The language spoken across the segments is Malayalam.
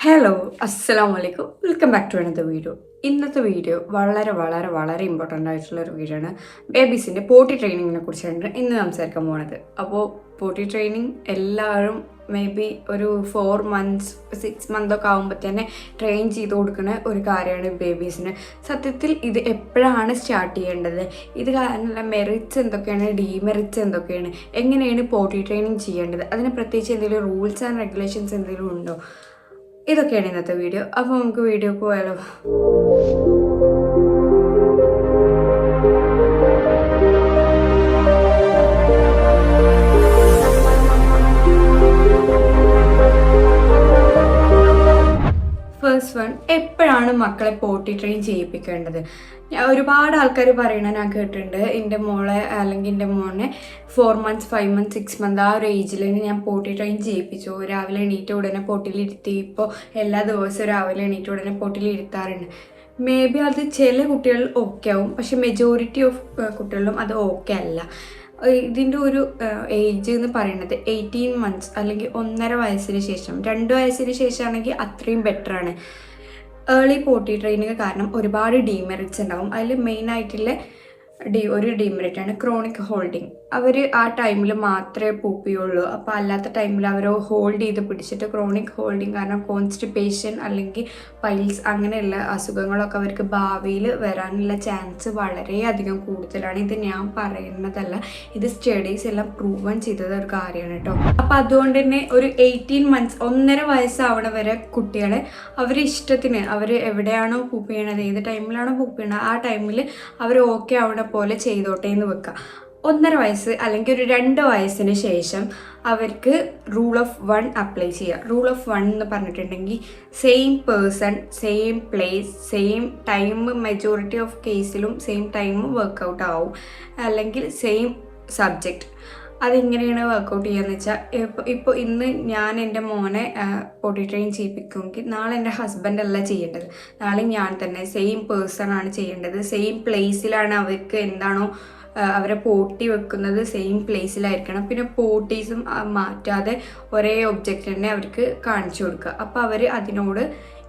ഹലോ അസ്സലാമു വലൈക്കും welcome back to another video ഇന്നത്തെ വീഡിയോ വളരെ വളരെ വളരെ ഇമ്പോർട്ടന്റ് ആയിട്ടുള്ള ഒരു വീഡിയോ ആണ്. ബേബീസിന്റെ പോട്ടി ട്രെയിനിങ്ങിനെ കുറിച്ചാണ് ഇന്ന് സംസാരിക്കാൻ പോകുന്നത് അപ്പോൾ പോട്ടി ട്രെയിനിങ് എല്ലാവരും മേ ബി ഒരു ഫോർ മന്ത്സ് സിക്സ് മന്ത് ഒക്കെ ആകുമ്പോൾ തന്നെ ട്രെയിൻ ചെയ്ത് കൊടുക്കുന്ന ഒരു കാര്യമാണ് ബേബീസിന് സത്യത്തിൽ ഇത് എപ്പോഴാണ് സ്റ്റാർട്ട് ചെയ്യേണ്ടത്? ഇത് കാരണമുള്ള മെറിറ്റ്സ് എന്തൊക്കെയാണ്? ഡീമെറിറ്റ്സ് എന്തൊക്കെയാണ്? എങ്ങനെയാണ് പോട്ടി ട്രെയിനിങ് ചെയ്യേണ്ടത്? അതിന് പ്രത്യേകിച്ച് എന്തെങ്കിലും റൂൾസ് ആൻഡ് റെഗുലേഷൻസ് എന്തെങ്കിലും ഉണ്ടോ? ഇതൊക്കെയാണ് ഇന്നത്തെ വീഡിയോ അപ്പോൾ നമുക്ക് വീഡിയോ പോയാലോ? മക്കളെ പോട്ടി ട്രെയിൻ ചെയ്യിപ്പിക്കേണ്ടത്. ഒരുപാട് ആൾക്കാർ പറയണ ഞാൻ കേട്ടിട്ടുണ്ട്. എന്റെ മോളെ അല്ലെങ്കിൽ എന്റെ മോനെ four months five months six month ആ ഒരു ഏജിൽ തന്നെ ഞാൻ പോട്ടി ട്രെയിൻ ചെയ്യിപ്പിച്ചു. രാവിലെ എണീറ്റ ഉടനെ പൊട്ടിലിരുത്തി ഇപ്പോൾ എല്ലാ ദിവസവും രാവിലെ എണീറ്റ ഉടനെ പൊട്ടിലിരുത്താറുണ്ട് മേ ബി അത് ചില കുട്ടികൾ ഓക്കെ ആവും. പക്ഷെ മെജോറിറ്റി ഓഫ് കുട്ടികളിലും അത് ഓക്കെ അല്ല. ഇതിന്റെ ഒരു ഏജ് എന്ന് പറയുന്നത് എയ്റ്റീൻ മന്ത്സ് അല്ലെങ്കിൽ ഒന്നര വയസ്സിന് ശേഷം. രണ്ട് വയസ്സിന് ശേഷമാണെങ്കിൽ അത്രയും ബെറ്ററാണ് ഏർലി പോട്ടി ട്രെയിനിങ് കാരണം ഒരുപാട് ഡീമെറിറ്റ്സ് ഉണ്ടാവും. അതിൽ മെയിൻ ആയിട്ടുള്ള ഡി ഒരു ആണ് ക്രോണിക് ഹോൾഡിങ് അവർ ആ ടൈമിൽ മാത്രമേ പൂപ്പിയുള്ളൂ. അപ്പോൾ അല്ലാത്ത ടൈമിൽ അവർ ഹോൾഡ് ചെയ്ത് പിടിച്ചിട്ട് ക്രോണിക് ഹോൾഡിങ് കാരണം കോൺസ്റ്റിപ്പേഷൻ അല്ലെങ്കിൽ പൈൽസ് അങ്ങനെയുള്ള അസുഖങ്ങളൊക്കെ അവർക്ക് ഭാവിയിൽ വരാനുള്ള ചാൻസ് വളരെയധികം കൂടുതലാണ്. ഇത് ഞാൻ പറയുന്നതല്ല. ഇത് സ്റ്റഡീസ് എല്ലാം പ്രൂവൺ ചെയ്തത് ഒരു കാര്യമാണ് കേട്ടോ. അപ്പോൾ അതുകൊണ്ട് തന്നെ ഒരു എയ്റ്റീൻ മന്ത്സ് ഒന്നര വയസ്സാവണ വരെ കുട്ടികളെ അവർ ഇഷ്ടത്തിന് അവർ എവിടെയാണോ പൂപ്പ് ചെയ്യണത് ഏത് ടൈമിലാണോ പൂപ്പ് ചെയ്യണത് ആ ടൈമിൽ അവർ ഓക്കെ ആവണ പോലെ ചെയ്തോട്ടെ എന്ന് വെക്കുക ഒന്നര വയസ്സ് അല്ലെങ്കിൽ ഒരു രണ്ട് വയസ്സിന് ശേഷം അവർക്ക് റൂൾ ഓഫ് വൺ അപ്ലൈ ചെയ്യുക. റൂൾ ഓഫ് വൺ എന്ന് പറഞ്ഞിട്ടുണ്ടെങ്കിൽ same person same place same time majority of കേസിലും സെയിം ടൈം വർക്കൗട്ട് ആവും. അല്ലെങ്കിൽ സെയിം സബ്ജക്റ്റ് അതെങ്ങനെയാണ് വർക്കൗട്ട് ചെയ്യുകയെന്ന് വെച്ചാൽ ഇപ്പോൾ ഇപ്പോൾ ഇന്ന് ഞാൻ എന്റെ മോനെ പൊട്ടി ട്രെയിൻ ചെയ്യിപ്പിക്കുമെങ്കിൽ നാളെ എന്റെ ഹസ്ബൻഡല്ല ചെയ്യേണ്ടത്. നാളെ ഞാൻ തന്നെ സെയിം പേഴ്സൺ ആണ് ചെയ്യേണ്ടത്. സെയിം പ്ലേസിലാണ് അവർക്ക് എന്താണോ അവരെ പോട്ടി വെക്കുന്നത് സെയിം പ്ലേസിലായിരിക്കണം പിന്നെ പോട്ടീസും മാറ്റാതെ ഒരേ ഒബ്ജക്റ്റ് തന്നെ അവർക്ക് കാണിച്ചു കൊടുക്കുക. അപ്പോൾ അവർ അതിനോട്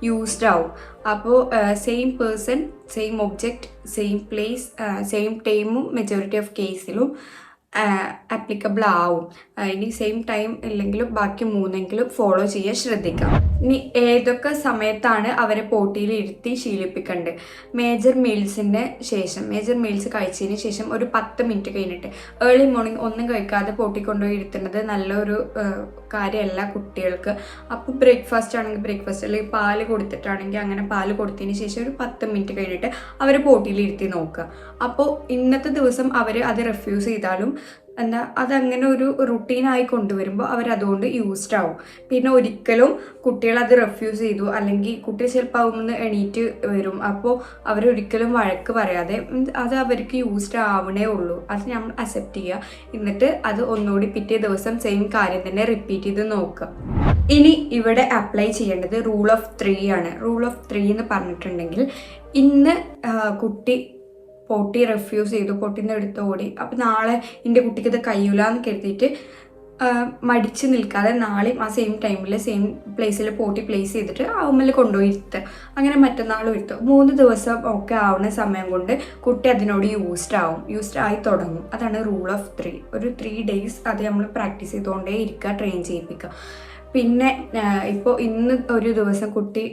യൂസ്ഡ് ആവും. അപ്പോൾ same person same object same place same ടൈമും മെജോറിറ്റി ഓഫ് കേസിലും ആപ്ലിക്കബിൾ ആവും. ഇനി സെയിം ടൈം ഇല്ലെങ്കിലും ബാക്കി മൂന്നെങ്കിലും ഫോളോ ചെയ്യാൻ ശ്രദ്ധിക്കാം. ഇനി ഏതൊക്കെ സമയത്താണ് അവരെ പോട്ടിയിൽ ഇരുത്തി ശീലിപ്പിക്കേണ്ടത്? മേജർ മീൽസിന്റെ ശേഷം മേജർ മീൽസ് കഴിച്ചതിന് ശേഷം ഒരു പത്ത് മിനിറ്റ് കഴിഞ്ഞിട്ട്. ഏർലി മോർണിംഗ് ഒന്നും കഴിക്കാതെ പോട്ടി കൊണ്ടുപോയി ഇരുത്തുന്നത് നല്ലൊരു കാര്യമല്ല കുട്ടികൾക്ക്. അപ്പോൾ ബ്രേക്ക്ഫാസ്റ്റ് ആണെങ്കിൽ ബ്രേക്ക്ഫാസ്റ്റ് അല്ലെങ്കിൽ പാൽ കൊടുത്തിട്ടാണെങ്കിൽ അങ്ങനെ പാൽ കൊടുത്തതിന് ശേഷം ഒരു പത്ത് മിനിറ്റ് കഴിഞ്ഞിട്ട് അവരെ പോട്ടിയിൽ ഇരുത്തി നോക്കുക. അപ്പോൾ ഇന്നത്തെ ദിവസം അവർ അത് റെഫ്യൂസ് ചെയ്താലും എന്താ അതങ്ങനെ ഒരു റുട്ടീനായി കൊണ്ടുവരുമ്പോൾ അവർ അതുകൊണ്ട് യൂസ്ഡ് ആവും. പിന്നെ ഒരിക്കലും കുട്ടികൾ അത് റെഫ്യൂസ് ചെയ്തു. അല്ലെങ്കിൽ കുട്ടി ചിലപ്പോൾ ആവുമെന്ന് എണീറ്റ് വരും. അപ്പോൾ അവരൊരിക്കലും വഴക്ക് പറയാതെ അത് അവർക്ക് യൂസ്ഡ് ആവണേ ഉള്ളൂ. അത് നമ്മൾ അക്സെപ്റ്റ് ചെയ്യുക എന്നിട്ട് അത് ഒന്നുകൂടി പിറ്റേ ദിവസം സെയിം കാര്യം തന്നെ റിപ്പീറ്റ് ചെയ്ത് നോക്കുക. ഇനി ഇവിടെ അപ്ലൈ ചെയ്യേണ്ടത് റൂൾ ഓഫ് ത്രീ ആണ്. റൂൾ ഓഫ് ത്രീ എന്ന് പറഞ്ഞിട്ടുണ്ടെങ്കിൽ ഇന്ന് കുട്ടി പൊട്ടി റെഫ്യൂസ് ചെയ്തു പൊട്ടിന്ന് എടുത്ത് ഓടി. അപ്പം നാളെ എന്റെ കുട്ടിക്ക് ഇത് കഴിയൂല എന്ന് കരുതിയിട്ട് മടിച്ച് നിൽക്കാതെ നാളെയും ആ സെയിം ടൈമിൽ സെയിം പ്ലേസിൽ പോട്ടി പ്ലേസ് ചെയ്തിട്ട് ആവുമ്മൽ കൊണ്ടുപോയി ഇരുത്തുക അങ്ങനെ മറ്റന്നാളും ഇരുത്തുക മൂന്ന് ദിവസം ഒക്കെ ആവുന്ന സമയം കൊണ്ട് കുട്ടി അതിനോട് യൂസ്ഡ് ആവും. യൂസ്ഡ് ആയി തുടങ്ങും. അതാണ് റൂൾ ഓഫ് ത്രീ ഒരു ത്രീ ഡേയ്സ് അത് നമ്മൾ പ്രാക്ടീസ് ചെയ്തുകൊണ്ടേ ഇരിക്കുക ട്രെയിൻ ചെയ്യിപ്പിക്കുക പിന്നെ ഇപ്പോൾ ഇന്ന് ഒരു ദിവസം കുട്ടി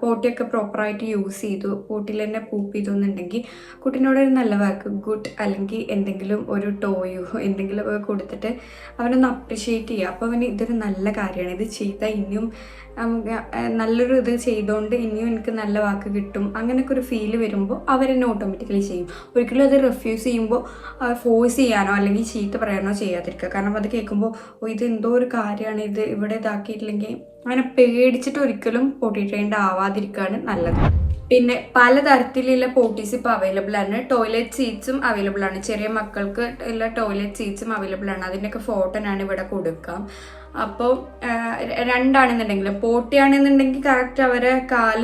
പോട്ടിയൊക്കെ പ്രോപ്പറായിട്ട് യൂസ് ചെയ്തു. പോട്ടിൽ തന്നെ പൂപ്പ് ചെയ്തു എന്നുണ്ടെങ്കിൽ കുട്ടീനോട് ഒരു നല്ല വാക്ക് ഗുഡ് അല്ലെങ്കിൽ എന്തെങ്കിലും ഒരു ടോയോ എന്തെങ്കിലും കൊടുത്തിട്ട് അവനൊന്ന് അപ്രിഷ്യേറ്റ് ചെയ്യുക. അപ്പോൾ അവന് ഇതൊരു നല്ല കാര്യമാണ്. ഇത് ചെയ്താൽ ഇനിയും നല്ലൊരു ഇത് ചെയ്തുകൊണ്ട് ഇനിയും എനിക്ക് നല്ല വാക്ക് കിട്ടും. അങ്ങനെയൊക്കെ ഒരു ഫീൽ വരുമ്പോൾ അവരെന്നെ ഓട്ടോമാറ്റിക്കലി ചെയ്യും. ഒരിക്കലും അത് റിഫ്യൂസ് ചെയ്യുമ്പോൾ ഫോഴ്സ് ചെയ്യാനോ അല്ലെങ്കിൽ ചീത്ത പറയാനോ ചെയ്യാതിരിക്കുക. കാരണം അത് കേൾക്കുമ്പോൾ ഇത് എന്തോ ഒരു കാര്യമാണ്. ഇത് ഇവിടെ ഇതാക്കിയിട്ടില്ലെങ്കിൽ അങ്ങനെ പേടിച്ചിട്ട് ഒരിക്കലും പൊട്ടി ട്രെയിൻഡ് ആവാതിരിക്കുകയാണ് നല്ലത്. പിന്നെ പലതരത്തിലുള്ള പോട്ടീസ് ഇപ്പോൾ അവൈലബിൾ ആണ്. ടോയ്ലറ്റ് സീറ്റ്സും അവൈലബിൾ ആണ്. ചെറിയ മക്കൾക്ക് ഉള്ള ടോയ്ലറ്റ് സീറ്റ്സും അവൈലബിൾ ആണ്. അതിന്റെയൊക്കെ ഫോട്ടോ ഞാൻ ഇവിടെ കൊടുക്കാം അപ്പോൾ രണ്ടാണെന്നുണ്ടെങ്കിൽ പോട്ടിയാണെന്നുണ്ടെങ്കിൽ കറക്റ്റ് അവരെ കാൽ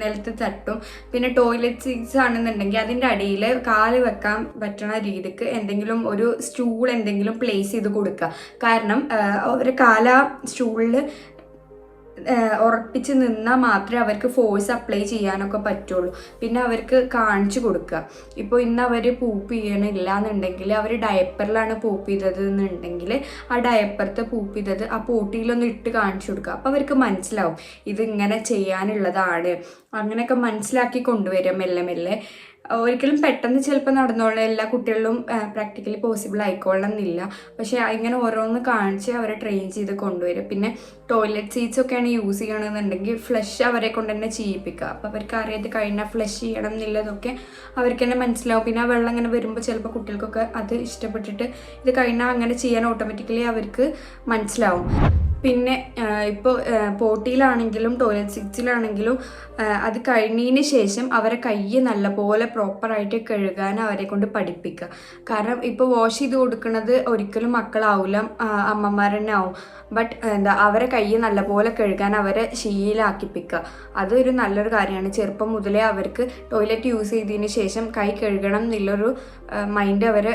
നിലത്ത് തട്ടും. പിന്നെ ടോയ്ലറ്റ് സീറ്റ്സ് ആണെന്നുണ്ടെങ്കിൽ അതിന്റെ അടിയിൽ കാൽ വെക്കാൻ പറ്റുന്ന രീതിക്ക് എന്തെങ്കിലും ഒരു സ്റ്റൂൾ എന്തെങ്കിലും പ്ലേസ് ചെയ്ത് കൊടുക്കുക. കാരണം അവരെ കാല സ്റ്റൂളിൽ ഉറപ്പിച്ച് നിന്നാൽ മാത്രമേ അവർക്ക് ഫോഴ്സ് അപ്ലൈ ചെയ്യാനൊക്കെ പറ്റുള്ളൂ. പിന്നെ അവർക്ക് കാണിച്ചു കൊടുക്കുക. ഇപ്പോൾ ഇന്ന് അവർ പൂപ്പ് ചെയ്യണില്ല എന്നുണ്ടെങ്കിൽ അവർ ഡയപ്പറിലാണ് പൂപ്പ് ചെയ്തത് എന്നുണ്ടെങ്കിൽ ആ ഡയപ്പറത്തെ പൂപ്പ് ചെയ്തത് ആ പോട്ടിയിലൊന്ന് ഇട്ട് കാണിച്ചു കൊടുക്കുക. അപ്പോൾ അവർക്ക് മനസ്സിലാവും. ഇത് ഇങ്ങനെ ചെയ്യാനുള്ളതാണ്. അങ്ങനെയൊക്കെ മനസ്സിലാക്കി കൊണ്ടുവരിക മെല്ലെ മെല്ലെ. ഒരിക്കലും പെട്ടെന്ന് ചിലപ്പോൾ നടന്നോളണം എല്ലാ കുട്ടികളിലും പ്രാക്ടിക്കലി പോസിബിൾ ആയിക്കോളണം എന്നില്ല പക്ഷേ ഇങ്ങനെ ഓരോന്ന് കാണിച്ച് അവരെ ട്രെയിൻ ചെയ്ത് കൊണ്ടുവരും പിന്നെ ടോയ്ലറ്റ് സീറ്റ്സ് ഒക്കെയാണ് യൂസ് ചെയ്യണമെന്നുണ്ടെങ്കിൽ ഫ്ലഷ് അവരെ കൊണ്ട് തന്നെ ചെയ്യിപ്പിക്കുക. അപ്പോൾ അവർക്ക് അറിയാതെ കഴിഞ്ഞാൽ ഫ്ലഷ് ചെയ്യണം എന്നുള്ളതൊക്കെ അവർക്ക് തന്നെ മനസ്സിലാവും. പിന്നെ ആ വെള്ളം ഇങ്ങനെ വരുമ്പോൾ ചിലപ്പോൾ കുട്ടികൾക്കൊക്കെ അത് ഇഷ്ടപ്പെട്ടിട്ട് ഇത് കഴിഞ്ഞാൽ അങ്ങനെ ചെയ്യാൻ ഓട്ടോമാറ്റിക്കലി അവർക്ക് മനസ്സിലാവും. പിന്നെ ഇപ്പോൾ പോട്ടിയിലാണെങ്കിലും ടോയ്ലറ്റ് സീറ്റ്സിലാണെങ്കിലും അത് കഴിഞ്ഞതിന് ശേഷം അവരെ കൈ നല്ലപോലെ പ്രോപ്പറായിട്ട് കഴുകാൻ അവരെ കൊണ്ട് പഠിപ്പിക്കുക. കാരണം ഇപ്പോൾ വാഷ് ചെയ്ത് കൊടുക്കുന്നത് ഒരിക്കലും മക്കളാവില്ല അമ്മമാർ തന്നെ ആവും. ബട്ട് എന്താ അവരെ കൈ നല്ലപോലെ കഴുകാൻ അവരെ ശീലാക്കിപ്പിക്കുക. അതൊരു നല്ലൊരു കാര്യമാണ്. ചെറുപ്പം മുതലേ അവർക്ക് ടോയ്ലറ്റ് യൂസ് ചെയ്തതിന് ശേഷം കൈ കഴുകണം എന്നുള്ളൊരു മൈൻഡ് അവരെ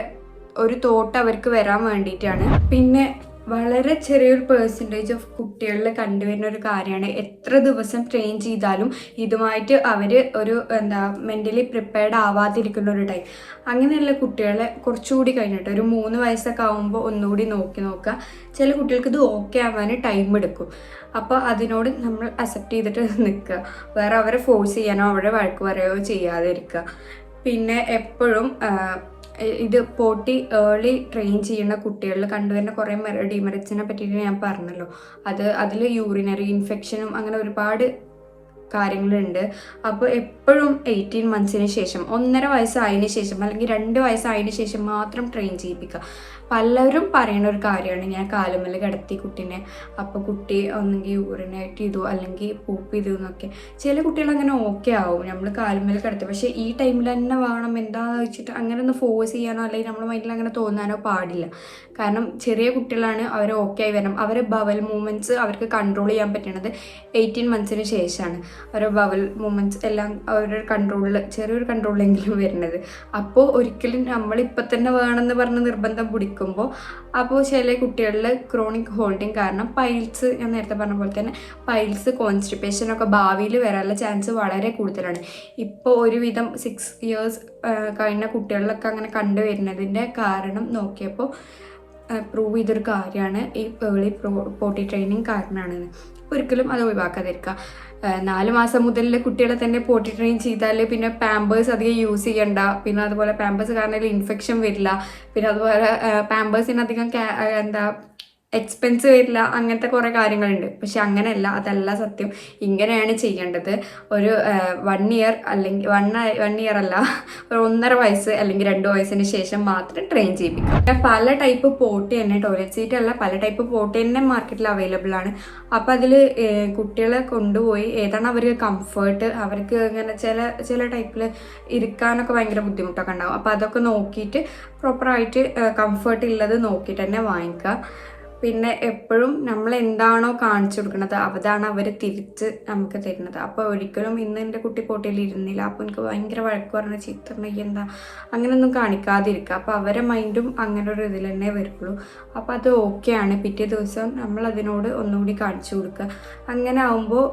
ഒരു തോട്ട് അവർക്ക് വരാൻ വേണ്ടിയിട്ടാണ്. പിന്നെ വളരെ ചെറിയൊരു പേഴ്സന്റേജ് ഓഫ് കുട്ടികളിൽ കണ്ടുവരുന്ന ഒരു കാര്യമാണ്. എത്ര ദിവസം ട്രെയിൻ ചെയ്താലും ഇതുമായിട്ട് അവർ ഒരു എന്താ മെന്റലി പ്രിപ്പയർഡ് ആവാതിരിക്കുന്ന ഒരു ടൈം അങ്ങനെയുള്ള കുട്ടികളെ കുറച്ചുകൂടി കഴിഞ്ഞിട്ട് ഒരു മൂന്ന് വയസ്സൊക്കെ ആകുമ്പോൾ ഒന്നുകൂടി നോക്കി നോക്കുക. ചില കുട്ടികൾക്ക് ഇത് ഓക്കെ ആവാൻ ടൈം എടുക്കും. അപ്പോൾ അതിനോട് നമ്മൾ അക്സെപ്റ്റ് ചെയ്തിട്ട് നിൽക്കുക. വേറെ അവരെ ഫോഴ്സ് ചെയ്യാനോ അവരെ വഴക്ക് പറയുകയോ ചെയ്യാതിരിക്കുക. പിന്നെ എപ്പോഴും ഇത് പോട്ടി ഏർലി ട്രെയിൻ ചെയ്യുന്ന കുട്ടികളിൽ കണ്ടുവരുന്ന കുറേ ഡിമെറിറ്റ്സിനെ പറ്റിയിട്ട് ഞാൻ പറഞ്ഞല്ലോ. അത് അതിൽ യൂറിനറി ഇൻഫെക്ഷനും അങ്ങനെ ഒരുപാട് കാര്യങ്ങളുണ്ട്. അപ്പോൾ എപ്പോഴും എയ്റ്റീൻ മന്ത്സിന് ശേഷം ഒന്നര വയസ്സായതിന് ശേഷം അല്ലെങ്കിൽ രണ്ട് വയസ്സായതിന് ശേഷം മാത്രം ട്രെയിൻ ചെയ്യിപ്പിക്കുക. പലരും പറയുന്ന ഒരു കാര്യമാണ് ഞാൻ കാലുമല കിടത്തി കുട്ടീനെ അപ്പോൾ കുട്ടി ഒന്നെങ്കിൽ യൂറിനേറ്റ് ചെയ്തു അല്ലെങ്കിൽ പൂപ്പ് ചെയ്തു എന്നൊക്കെ. ചില കുട്ടികൾ അങ്ങനെ ഓക്കെ ആവും നമ്മൾ കാലുമല കിടത്തി പക്ഷേ ഈ ടൈമിൽ തന്നെ വേണം എന്താണെന്ന് വെച്ചിട്ട് അങ്ങനെ ഒന്ന് ഫോഴ്സ് ചെയ്യാനോ അല്ലെങ്കിൽ നമ്മുടെ മൈൻഡിൽ അങ്ങനെ തോന്നാനോ പാടില്ല. കാരണം ചെറിയ കുട്ടികളാണ് അവർ ഓക്കെ ആയി വരണം. അവരെ ബവൽ മൂവ്മെന്റ്സ് അവർക്ക് കൺട്രോൾ ചെയ്യാൻ പറ്റണത് എയ്റ്റീൻ മന്ത്സിന് ശേഷമാണ് അവരുടെ ബവൽ മൂമെന്റ്സ് എല്ലാം അവരുടെ കൺട്രോളിൽ ചെറിയൊരു കൺട്രോളിലെങ്കിലും വരുന്നത്. അപ്പോൾ ഒരിക്കലും നമ്മളിപ്പോൾ തന്നെ വേണമെന്ന് പറഞ്ഞ് നിർബന്ധം പിടിക്കുമ്പോൾ അപ്പോൾ ചില കുട്ടികളിൽ ക്രോണിക് ഹോൾഡിങ് കാരണം പൈൽസ് ഞാൻ നേരത്തെ പറഞ്ഞ പോലെ തന്നെ പൈൽസ് കോൺസ്റ്റിപ്പേഷൻ ഒക്കെ ഭാവിയിൽ വരാനുള്ള ചാൻസ് വളരെ കൂടുതലാണ്. ഇപ്പോൾ ഒരുവിധം സിക്സ് ഇയേഴ്സ് കഴിഞ്ഞ കുട്ടികളിലൊക്കെ അങ്ങനെ കണ്ടുവരുന്നതിന്റെ കാരണം നോക്കിയപ്പോൾ പ്രൂവ് ചെയ്തൊരു കാര്യമാണ് ഈ പേളി പോട്ടി ട്രെയിനിങ് കാരണമാണെന്ന് ഒരിക്കലും അത് ഒഴിവാക്കാതിരിക്കുക. നാല് മാസം മുതൽ കുട്ടികളെ തന്നെ പോട്ടി ട്രെയിൻ ചെയ്താൽ പിന്നെ പാമ്പേഴ്സ് അധികം യൂസ് ചെയ്യണ്ട. പിന്നെ അതുപോലെ പാമ്പേഴ്സ് കാരണം ഇൻഫെക്ഷൻ വരില്ല. പിന്നെ അതുപോലെ പാമ്പേഴ്സിന് അധികം എന്താ എക്സ്പെൻസ് വരില്ല അങ്ങനത്തെ കുറേ കാര്യങ്ങളുണ്ട്. പക്ഷെ അങ്ങനെയല്ല അതല്ല സത്യം. ഇങ്ങനെയാണ് ചെയ്യേണ്ടത്. ഒരു വൺ ഇയർ അല്ലെങ്കിൽ വൺ വൺ ഇയർ അല്ല ഒരു ഒന്നര വയസ്സ് അല്ലെങ്കിൽ രണ്ട് വയസ്സിന് ശേഷം മാത്രം ട്രെയിൻ ചെയ്യിപ്പിക്കും പല ടൈപ്പ് പോട്ട് തന്നെ ടോയ്ലറ്റ് സീറ്റ് അല്ല പല ടൈപ്പ് പോട്ട് തന്നെ മാർക്കറ്റിൽ അവൈലബിൾ ആണ്. അപ്പോൾ അതിൽ കുട്ടികളെ കൊണ്ടുപോയി ഏതാണ് അവർക്ക് കംഫേർട്ട് അവർക്ക് ഇങ്ങനെ ചില ചില ടൈപ്പിൽ ഇരിക്കാനൊക്കെ ഭയങ്കര ബുദ്ധിമുട്ടൊക്കെ ഉണ്ടാവും. അപ്പോൾ അതൊക്കെ നോക്കിയിട്ട് പ്രോപ്പറായിട്ട് കംഫേർട്ട് ഉള്ളത് നോക്കിയിട്ട് തന്നെ വാങ്ങിക്കുക. പിന്നെ എപ്പോഴും നമ്മൾ എന്താണോ കാണിച്ചു കൊടുക്കുന്നത് അതാണ് അവർ തിരിച്ച് നമുക്ക് തരുന്നത്. അപ്പോൾ ഒരിക്കലും ഇന്ന് എന്റെ കുട്ടി പോട്ടിയിൽ ഇരുന്നില്ല. അപ്പോൾ എനിക്ക് ഭയങ്കര വഴക്ക് പറഞ്ഞ ചിത്രം എന്താ അങ്ങനെയൊന്നും കാണിക്കാതിരിക്കുക അപ്പോൾ അവരെ മൈൻഡും അങ്ങനെ ഒരു ഇതിൽ തന്നെ വരുള്ളൂ. അപ്പോൾ അത് ഓക്കെയാണ്. പിറ്റേ ദിവസം നമ്മൾ അതിനോട് ഒന്നുകൂടി കാണിച്ചു കൊടുക്കുക അങ്ങനെ ആവുമ്പോൾ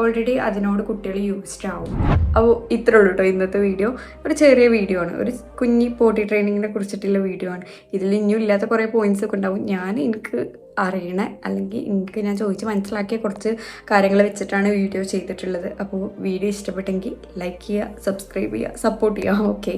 ഓൾറെഡി അതിനോട് കുട്ടികൾ യൂസ്ഡ് ആവും. അപ്പോൾ ഇത്രേ ഉള്ളൂ കേട്ടോ ഇന്നത്തെ വീഡിയോ ഒരു ചെറിയ വീഡിയോ ആണ്. ഒരു കുഞ്ഞി പോട്ടി ട്രെയിനിങ്ങിനെ കുറിച്ചിട്ടുള്ള വീഡിയോ ആണ്. ഇതിൽ ഇനിയും ഇല്ലാത്ത കുറേ പോയിന്റ്സ് ഒക്കെ ഉണ്ടാവും. ഞാൻ എനിക്ക് അറിയണ അല്ലെങ്കിൽ എനിക്ക് ഞാൻ ചോദിച്ച് മനസ്സിലാക്കിയ കുറച്ച് കാര്യങ്ങൾ വെച്ചിട്ടാണ് വീഡിയോ ചെയ്തിട്ടുള്ളത്. അപ്പോൾ വീഡിയോ ഇഷ്ടപ്പെട്ടെങ്കിൽ ലൈക്ക് ചെയ്യുക സബ്സ്ക്രൈബ് ചെയ്യുക സപ്പോർട്ട് ചെയ്യുക. ഓക്കെ